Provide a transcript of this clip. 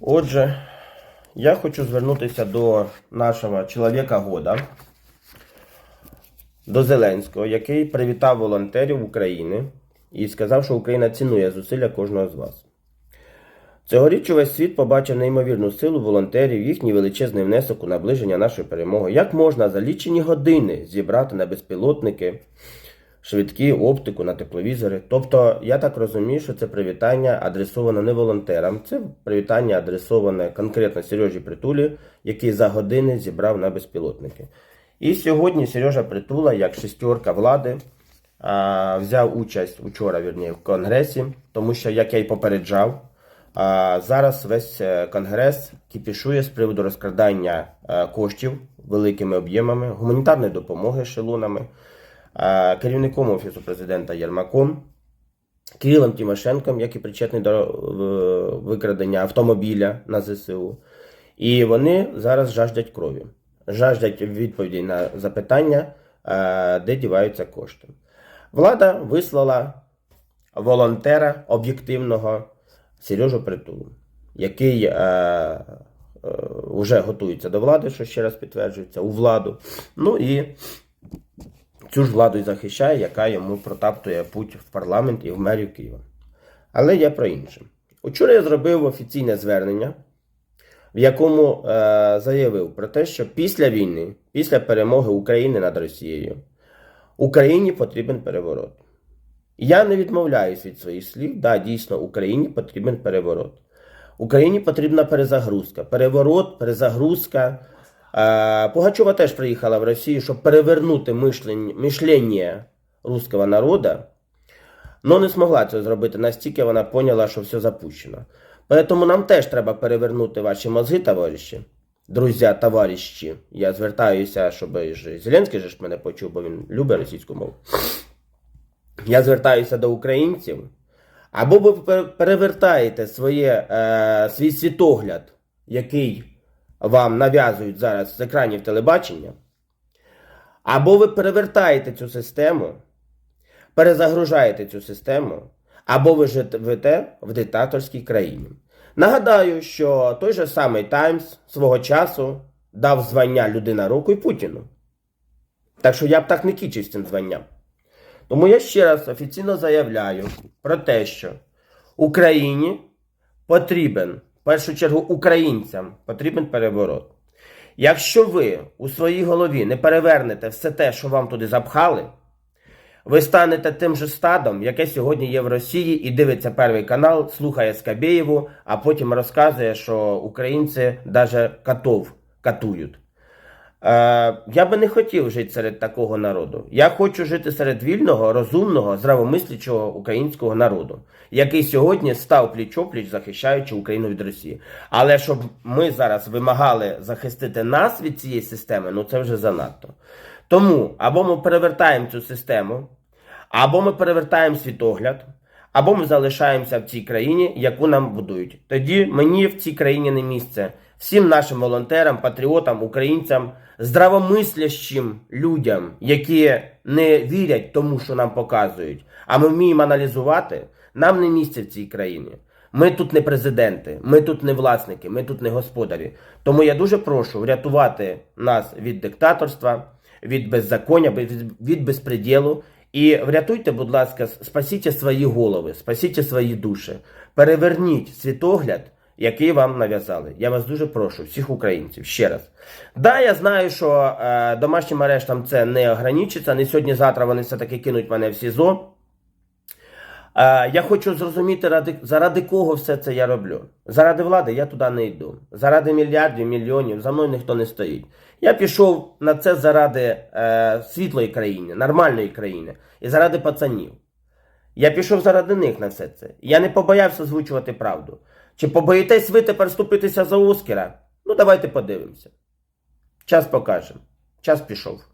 Отже, я хочу звернутися до нашого чоловіка года, до Зеленського, який привітав волонтерів України і сказав, що Україна цінує зусилля кожного з вас. Цьогоріч увесь світ побачив неймовірну силу волонтерів, їхній величезний внесок у наближення нашої перемоги. Як можна за лічені години зібрати на безпілотники, швидкі оптику на тепловізори? Тобто, я так розумію, що це привітання адресоване не волонтерам, це привітання адресоване конкретно Сережі Притулі, який за години зібрав на безпілотники. І сьогодні Сережа Притула, як шестерка влади, взяв участь учора, вірні, в конгресі, тому що, як я й попереджав, зараз весь е, конгрес кіпішує з приводу розкрадання е, коштів великими об'ємами, гуманітарної допомоги ешелонами, керівником офісу президента Єрмаком, Кирилом Тимошенком, який причетний до е, викрадення автомобіля на ЗСУ. І вони зараз жаждять крові, жаждять відповідей на запитання, е, де діваються кошти. Влада вислала волонтера об'єктивного Сережу Притулу, який е, е, вже готується до влади, що ще раз підтверджується, у владу. Ну і цю ж владу і захищає, яка йому протаптує путь в парламент і в мерію Києва. Але я про інше. Учора я зробив офіційне звернення, в якому е, заявив про те, що після війни, після перемоги України над Росією, Україні потрібен переворот. Я не відмовляюсь від своїх слів. Да, дійсно, Україні потрібен переворот. Україні потрібна перезагрузка. Переворот, перезагрузка. Пугачова теж приїхала в Росію, щоб перевернути мишлення, руського народу, але не змогла це зробити настільки вона поняла, що все запущено. Тому нам теж треба перевернути ваші мозги, товариші, друзі, товариші. Я звертаюся, щоб Зеленський ж мене почув, бо він любить російську мову. Я звертаюся до українців. Або ви перевертаєте своє, е, свій світогляд, який вам нав'язують зараз з екранів телебачення, або ви перевертаєте цю систему, перезагружаєте цю систему, або ви живете в диктаторській країні. Нагадаю, що той же самий Таймс свого часу дав звання людина року і Путіну. Так що я б так не кічив цим званням. Тому я ще раз офіційно заявляю про те, що Україні потрібен, першу чергу українцям потрібен переворот. Якщо ви у своїй голові не перевернете все те, що вам туди запхали, ви станете тим же стадом, яке сьогодні є в Росії, і дивиться перший канал, слухає Скабєєву, а потім розказує, що українці навіть котов катують. Е, я би не хотів жити серед такого народу. Я хочу жити серед вільного, розумного, здравомислячого українського народу, який сьогодні став пліч-опліч, захищаючи Україну від Росії. Але щоб ми зараз вимагали захистити нас від цієї системи, ну це вже занадто. Тому або ми перевертаємо цю систему, або ми перевертаємо світогляд, або ми залишаємося в цій країні, яку нам будують. Тоді мені в цій країні не місце. Всім нашим волонтерам, патріотам, українцям, здравомислящим людям, які не вірять тому, що нам показують, а ми вміємо аналізувати, нам не місце в цій країні. Ми тут не президенти, ми тут не власники, ми тут не господарі. Тому я дуже прошу врятувати нас від диктаторства, від беззаконня, від, безпреділу. І врятуйте, будь ласка, спасіть свої голови, спасіть свої душі, переверніть світогляд, який вам нав'язали. Я вас дуже прошу, всіх українців, ще раз. Да, я знаю, що е, домашнім арештом це не ограничиться. Не сьогодні-завтра вони все-таки кинуть мене в СІЗО. Е, я хочу зрозуміти, ради, заради кого все це я роблю. Заради влади я туди не йду. Заради мільярдів, мільйонів, за мною ніхто не стоїть. Я пішов на це заради е, світлої країни, нормальної країни і заради пацанів. Я пішов заради них на все це. Я не побоявся озвучувати правду. Чи побоїтесь ви тепер ступитися за Оскара? Ну, давайте подивимося. Час покаже. Час пішов.